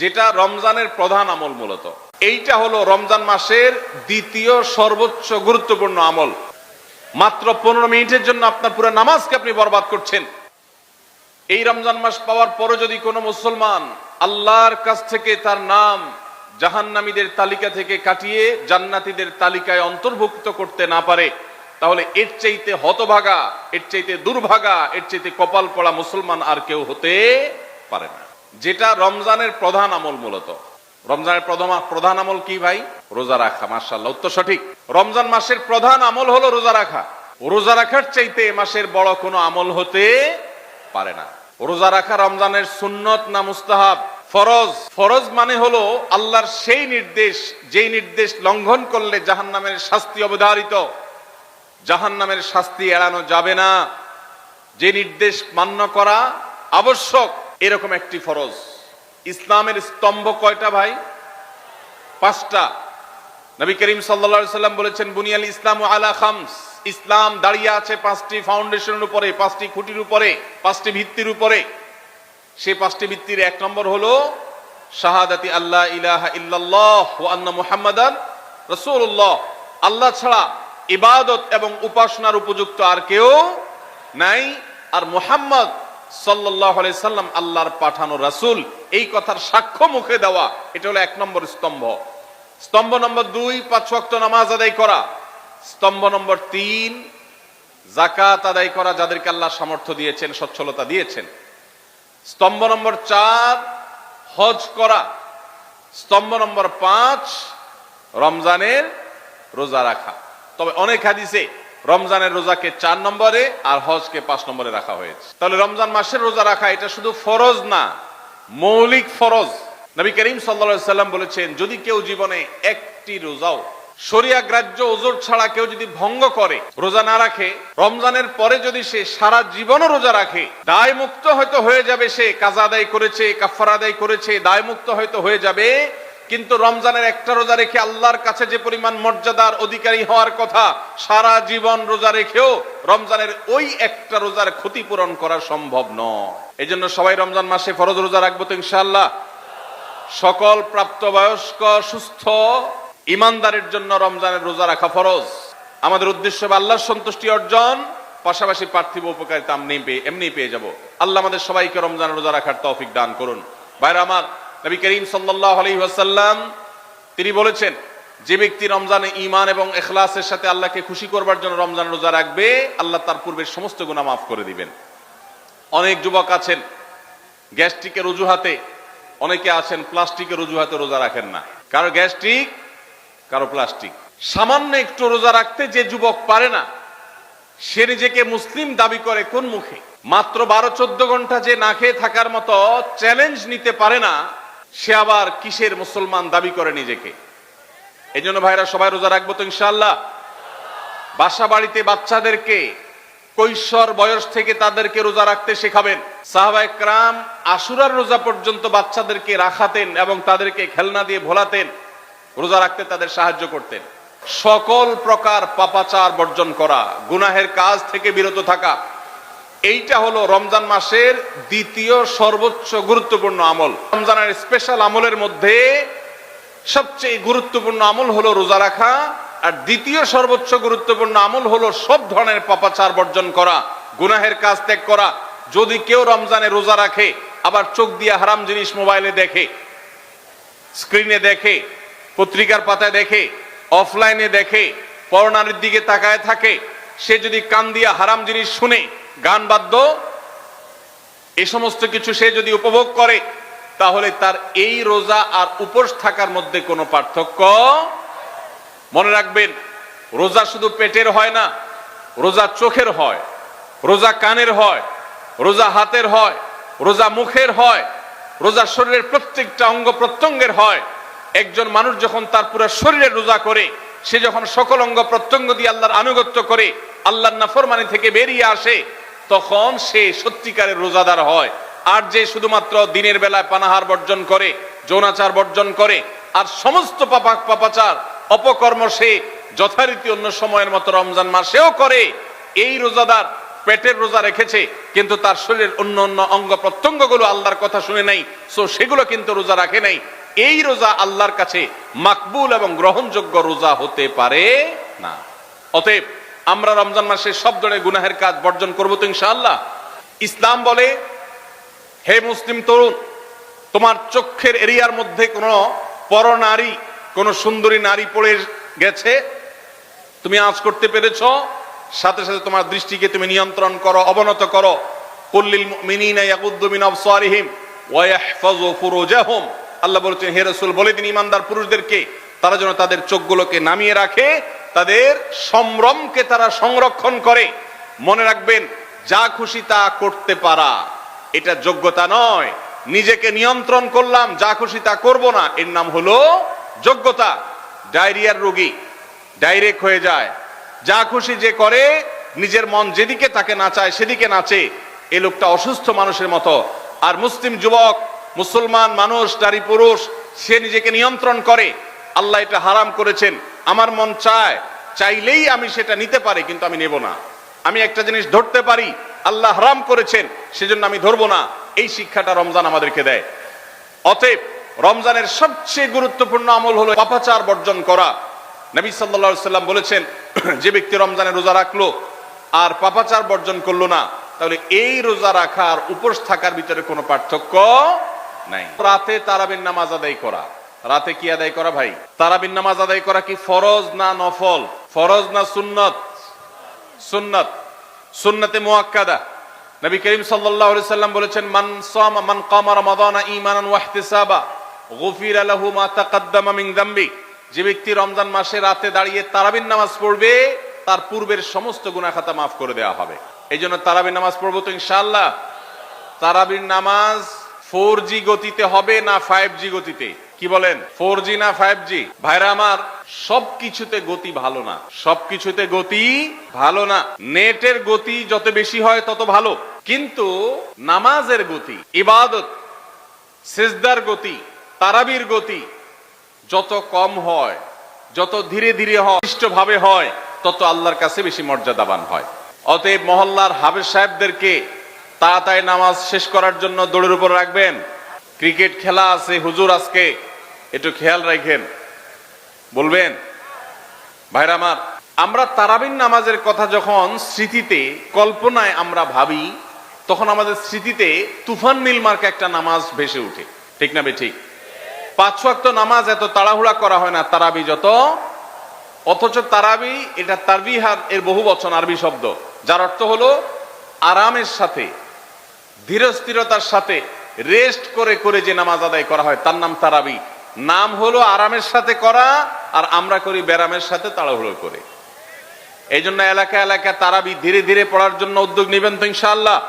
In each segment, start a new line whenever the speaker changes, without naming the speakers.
যেটা রমজানের প্রধান আমল মূলত। এইটা হলো রমজান মাসের দ্বিতীয় সর্বোচ্চ গুরুত্বপূর্ণ আমল। মাত্র পনেরো মিনিটের জন্য আপনার পুরো নামাজকে আপনি বরবাদ করছেন। এই রমজান মাস পাওয়ার পরে যদি কোনো মুসলমান আল্লাহর কাছ থেকে তার নাম জাহান্নামীদের তালিকা থেকে কাটিয়ে জান্নাতীদের তালিকায় অন্তর্ভুক্ত করতে না পারে, তাহলে এর চাইতে হতভাগা, এর চাইতে দুর্ভাগা, এর চাইতে কপাল পড়া মুসলমান আর কেউ হতে পারে না। যেটা রমজানের প্রধান আমল মূলত। রমজানের প্রধান আমল কি ভাই? রোজা রাখা মার্শাল্লাহ উত্তর সঠিক। রমজান মাসের প্রধান আমল হলো রোজা রাখা। রোজা রাখার চাইতে এ মাসের বড় কোনো আমল হতে পারে না। রোজা রাখা রমজানের সুন্নত না মুস্তাহাব? ফরজ। ফরজ মানে হলো আল্লাহর সেই নির্দেশ, যেই নির্দেশ লঙ্ঘন করলে জাহান্নামের শাস্তি অবধারিত। জাহান্নামের শাস্তি এড়ানো যাবে না। যে নির্দেশ মান্য করা আবশ্যক। এরকম একটি ফরজ। ইসলামের স্তম্ভ কয়টা ভাই? পাঁচটা। নবী করিম সাল্লা সাল্লাম বলেছেন, বুনিয়াল ইসলাম আলা খামস। ইসলাম দাঁড়িয়ে আছে পাঁচটি ফাউন্ডেশনের উপরে, পাঁচটি খুঁটির উপরে, পাঁচটি ভিত্তির উপরে। সেই পাঁচটি ভিত্তির এক নম্বর হলো শাহাদাতি আল্লাহ ইলাহা ইল্লাল্লাহ ও আন্না মুহাম্মাদান রাসূলুল্লাহ। আল্লাহ ছাড়া ইবাদত এবং উপাসনার উপযুক্ত আর কেউ নাই। আর মুহাম্মদ আলাইহি সাল্লাম আল্লাহর পাঠানো রাসূল, এই কথার সাক্ষ্য মুখে দেওয়া, এটা হলো এক নম্বর স্তম্ভ। স্তম্ভ নম্বর দুই, পাঁচ ওয়াক্ত নামাজ আদায় করা। স্তম্ভ নম্বর তিন জাকাত আদায় করা, যাদেরকে আল্লাহ সামর্থ্য দিয়েছেন, সচ্ছলতা দিয়েছেন। স্তম্ভ নম্বর চার, হজ করা। স্তম্ভ নম্বর পাঁচ, রমজানের রোজা রাখা। তবে অনেক হাদিসে রমজানের রোজাকে চার নম্বরে আর হজকে পাঁচ নম্বরে রাখা হয়েছে। তাহলে রমজান মাসের রোজা রাখা, এটা শুধু ফরজ না, মৌলিক ফরজ। নবী করিম সাল্লা সাল্লাম বলেছেন, যদি কেউ জীবনে একটি রোজাও, শরিয়া গ্রাহ্য ওজোর ছাড়া কেউ যদি ভঙ্গ করে, রোজা না রাখে, রমজানের পরে যদি সে সারা জীবনও রোজা রাখে দায় মুক্ত হয়তো হয়ে যাবে সে, কাজা আদায় করেছে কাফার আদায় করেছে দায় মুক্ত হয়তো হয়ে যাবে কিন্তু রমজানের একটা রোজা রেখে আল্লাহর কাছে যে পরিমাণ মর্যাদার অধিকারী হওয়ার কথা, সারা জীবন রোজা রেখেও রমজানের ওই একটা রোজার ক্ষতিপূরণ করা সম্ভব নয়। এই জন্য সবাই রমজান মাসে ফরজ রোজা রাখব তো ইনশাআল্লাহ। সকল প্রাপ্তবয়স্ক, সুস্থ, ইমানদারের জন্য রমজানের রোজা রাখা ফরজ। আমাদের উদ্দেশ্য হবে আল্লাহর সন্তুষ্টি অর্জন, পাশাপাশি পার্থিব উপকারিতা এমনি পেয়ে এমনি পেয়ে যাব। আল্লাহ আমাদের সবাইকে রমজানের রোজা রাখার তৌফিক দান করুন। বাইরে আমার নবী করিম সাল্লাল্লাহু আলাইহি ওয়াসাল্লাম, তিনি বলেছেন, যে ব্যক্তি রমজানে ঈমান এবং এখলাসের সাথে আল্লাহকে খুশি করবার জন্য রমজান রোজা রাখবে, আল্লাহ তার পূর্বের সমস্ত গুনাহ মাফ করে দিবেন। অনেক যুবক আছেন, গ্যাস্ট্রিকের অজুহাতে, অনেকে আছেন, প্লাস্টিকের অজুহাতে রোজা রাখেন না। কারও গ্যাস্ট্রিক, কারও প্লাস্টিক। সামান্য একটু রোজা রাখতে যে যুবক পারে না, সে নিজেকে মুসলিম দাবি করে কোন মুখে? মাত্র বারো চোদ্দ ঘণ্টা যে না খেয়ে থাকার মতো চ্যালেঞ্জ নিতে পারে না সে আবার কিসের মুসলমান দাবি করে নিজেকে? এই জন্য ভাইরা সবাই রোজা রাখব তো ইনশাল্লাহ বাসা বাড়িতে বাচ্চাদেরকে কৈশোর বয়স থেকে তাদেরকে রোজা রাখতে শেখাবেন। সাহাবা একরাম আশুরার রোজা পর্যন্ত বাচ্চাদেরকে রাখাতেন এবং তাদেরকে খেলনা দিয়ে ভোলাতেন, রোজা রাখতে তাদের সাহায্য করতেন। সকল প্রকার পাপাচার বর্জন করা, গুনাহের কাজ থেকে বিরত থাকা এইটা হলো রমজান মাসের দ্বিতীয় সর্বোচ্চ গুরুত্বপূর্ণ আমল। রমজানের স্পেশাল আমলের মধ্যে সবচেয়ে গুরুত্বপূর্ণ আমল হলো রোজা রাখা, আর দ্বিতীয় সর্বোচ্চ গুরুত্বপূর্ণ আমল হলো সব ধরনের পাপাচার বর্জন করা, গুনাহের কাজ ত্যাগ করা। যদি কেউ রমজানে রোজা রাখে, আবার চোখ দিয়ে হারাম জিনিস মোবাইলে দেখে, স্ক্রিনে দেখে, পত্রিকার পাতায় দেখে অফলাইনে দেখে পরনারীর দিকে তাকায় থাকে, সে যদি কান দিয়া হারাম জিনিস শুনে গান বাদ্য, এ সমস্ত কিছু সে যদি উপভোগ করে, তাহলে তার এই রোজা আর উপোস থাকার মধ্যে কোনো পার্থক্য মনে রাখবেন, রোজা শুধু পেটের হয় না, রোজা চোখের হয়, রোজা কানের হয়, রোজা হাতের হয়, রোজা মুখের হয়, রোজা শরীরের প্রত্যেকটা অঙ্গ প্রত্যঙ্গের হয়। একজন মানুষ যখন তার পুরো শরীরে রোজা করে, সে যখন সকল অঙ্গ প্রত্যঙ্গ দিয়ে আল্লাহর আনুগত্য করে, আল্লাহর নাফরমানি থেকে বেরিয়ে আসে তখন সে সত্যিকারের রোজাদার হয়। আর যে শুধুমাত্র দিনের বেলায় পানাহার বর্জন করে, যৌনাচার বর্জন করে, আর সমস্ত পাপাক পাপাচার, অপকর্ম সে যথারীতি অন্য সময়ের মতো রমজান মাসেও করে, এই রোজাদার পেটের রোজা রেখেছে, কিন্তু তার শরীরের অন্য অন্য অঙ্গ প্রত্যঙ্গগুলো আল্লাহর কথা শুনে নাই, সো সেগুলো কিন্তু রোজা রাখে নাই। এই রোজা আল্লাহর কাছে মাকবুল এবং গ্রহণযোগ্য রোজা হতে পারে না। অতএব আমরা রমজান মাসে সব ধরনের গুনাহের কাজ বর্জন করব তো ইনশাআল্লাহ। ইসলাম বলে, হে মুসলিম তরুণ, তোমার চোখের এরিয়ার মধ্যে কোনো পরনারী কোন সুন্দরী নারী পড়ে গেছে? তুমি আজ করতে পেরেছ, সাথে সাথে তোমার দৃষ্টিকে তুমি নিয়ন্ত্রণ করো, অবনত করো। আল্লাহ বলেছেন, হে রাসূল, বলে দিন ইমানদার পুরুষদেরকে, তারা যেন তাদের চোখগুলোকে নামিয়ে রাখে তাদের সম্ভ্রমকে তারা সংরক্ষণ করে। মনে রাখবেন, যা খুশি তা করতে পারা। এটা যোগ্যতা নয়। নিজেকে নিয়ন্ত্রণ করলাম, যা খুশি তা করব না। এর নাম হলো যোগ্যতা। ডায়রিয়ার রোগী ডাইরেক্ট হয়ে যায়। যা খুশি যে করে, নিজের মন যেদিকে তাকে নাচায় সেদিকে নাচে এ লোকটা অসুস্থ মানুষের মতো। আর মুসলিম যুবক, মুসলমান মানুষ, নারী পুরুষ, সে নিজেকে নিয়ন্ত্রণ করে। আল্লাহ এটা হারাম করেছেন। আমার মন চায়, চাইলেই আমি সেটা নিতে পারি, কিন্তু আমি নেব না। আমি একটা জিনিস ধরতে পারি, আল্লাহ হারাম করেছেন, সেজন্য আমি ধরবো না। এই শিক্ষাটা রমজান আমাদেরকে দেয়। অতএব, রমজানের সবচেয়ে গুরুত্বপূর্ণ আমল হলো পাপাচার বর্জন করা। নবী সাল্লা সাল্লাম বলেছেন, যে ব্যক্তি রমজানে রোজা রাখল আর পাপাচার বর্জন করল না, তাহলে এই রোজা রাখার উপোস থাকার ভিতরে কোনো পার্থক্য নাই। রাতে তারাবিন নামাজ আদায় করা। রাতে কি আদায় করা ভাই? তারাবিন নামাজ আদায় করা কি ফরজ না নফল? ফরজ না সুন্নত? সুন্নত। সুন্নতে মুআক্কাদা নবী করিম সাল্লাল্লাহু আলাইহি বলেছেন, মান সামা, মান কামা রমাদানা ঈমানান ওয়া ইহতিসাবা লাহু মা তাকাদ্দামা মিন যে ব্যক্তি রমজান মাসে রাতে দাঁড়িয়ে তারাবির নামাজ পড়বে, তার পূর্বের সমস্ত গুনাহ খাতা মাফ করে দেওয়া হবে। এই জন্য তারাবির নামাজ পড়ব তো ইনশাআল্লাহ। তারাবির নামাজ ফোর জি গতিতে হবে না ফাইভ জি গতিতে? কি বলেন? ফোর জি না ফাইভ জি ভাইরা আমার, সবকিছুতে গতি ভালো না। সবকিছুতে গতি ভালো না। নেটের গতি যত বেশি হয় তত ভালো। কিন্তু নামাজের গতি, ইবাদত, সেজদার গতি, তারাবির গতি যত কম হয়, যত ধীরে ধীরে হয় ভাবে হয়, তত আল্লাহর কাছে বেশি মর্যাদাবান হয়। অতএব মহল্লার হাফেজ সাহেবদেরকে তাড়াতাড়ি নামাজ শেষ করার জন্য দৌড়ের উপর রাখবেন। ক্রিকেট খেলা আছে, হুজুর আজকে একটু খেয়াল রাখেন। বলবেন, ভাইরা আমার, আমরা তারাবিন নামাজের কথা যখন স্মৃতিতে, কল্পনায় আমরা ভাবি, তখন আমাদের স্মৃতিতে তুফান নীল মার্কা একটা নামাজ ভেসে উঠে ঠিক না ঠিক? পাঁচ ওয়াক্ত নামাজ এত তাড়াহুড়া করা হয় না তারাবি যত, অথচ তারাবি এটা তারবিহার এর বহু বচন আরবি শব্দ, যার অর্থ হলো আরামের সাথে, ধীরস্থিরতার সাথে, রেস্ট করে করে যে নামাজ আদায় করা হয়, তার নাম তারাবি। নাম হলো আরামের সাথে করা, আর আমরা করি ব্যারামের সাথে তাড়াহুড়ো করে। এই জন্য এলাকা এলাকা তারাবি ধীরে ধীরে পড়ার জন্য উদ্যোগ নেবেন তো ইনশাআল্লাহ।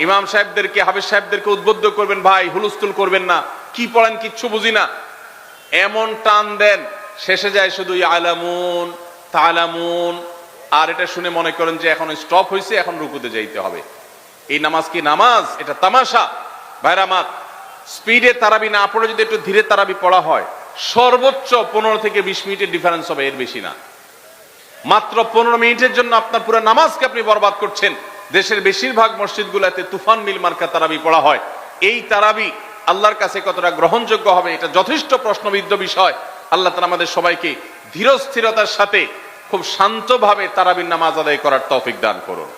ইমাম সাহেবদেরকে, হাফিজ সাহেবদেরকে উদ্বুদ্ধ করবেন, ভাই, হুলস্থুল করবেন না। কি পড়েন, কিচ্ছু বুঝি না। এমন টান দেন, শেষে যায় শুধু আলামুন তালামুন। আর এটা শুনে মনে করেন যে এখন স্টপ হয়েছে এখন রুকুতে যাইতে হবে। এই নামাজ কি নামাজ? এটা তামাশা। ভাইরা মাত স্পিডে তারাবি না পড়ে যদি একটু ধীরে তারাবি পড়া হয়, সর্বোচ্চ পনেরো থেকে বিশ মিনিটের ডিফারেন্স হবে, এর বেশি না। মাত্র পনেরো মিনিটের জন্য আপনার পুরো নামাজকে আপনি বরবাদ করছেন। দেশের বেশিরভাগ মসজিদগুলোতে তুফান মিল মার্কা তারাবি পড়া হয়। এই তারাবি আল্লাহর কাছে কতটা গ্রহণযোগ্য হবে, এটা যথেষ্ট প্রশ্নবিদ্ধ বিষয়। আল্লাহ তালা আমাদের সবাইকে ধীরস্থিরতার সাথে খুব শান্তভাবে তারাবির নামাজ আদায় করার তৌফিক দান করুন।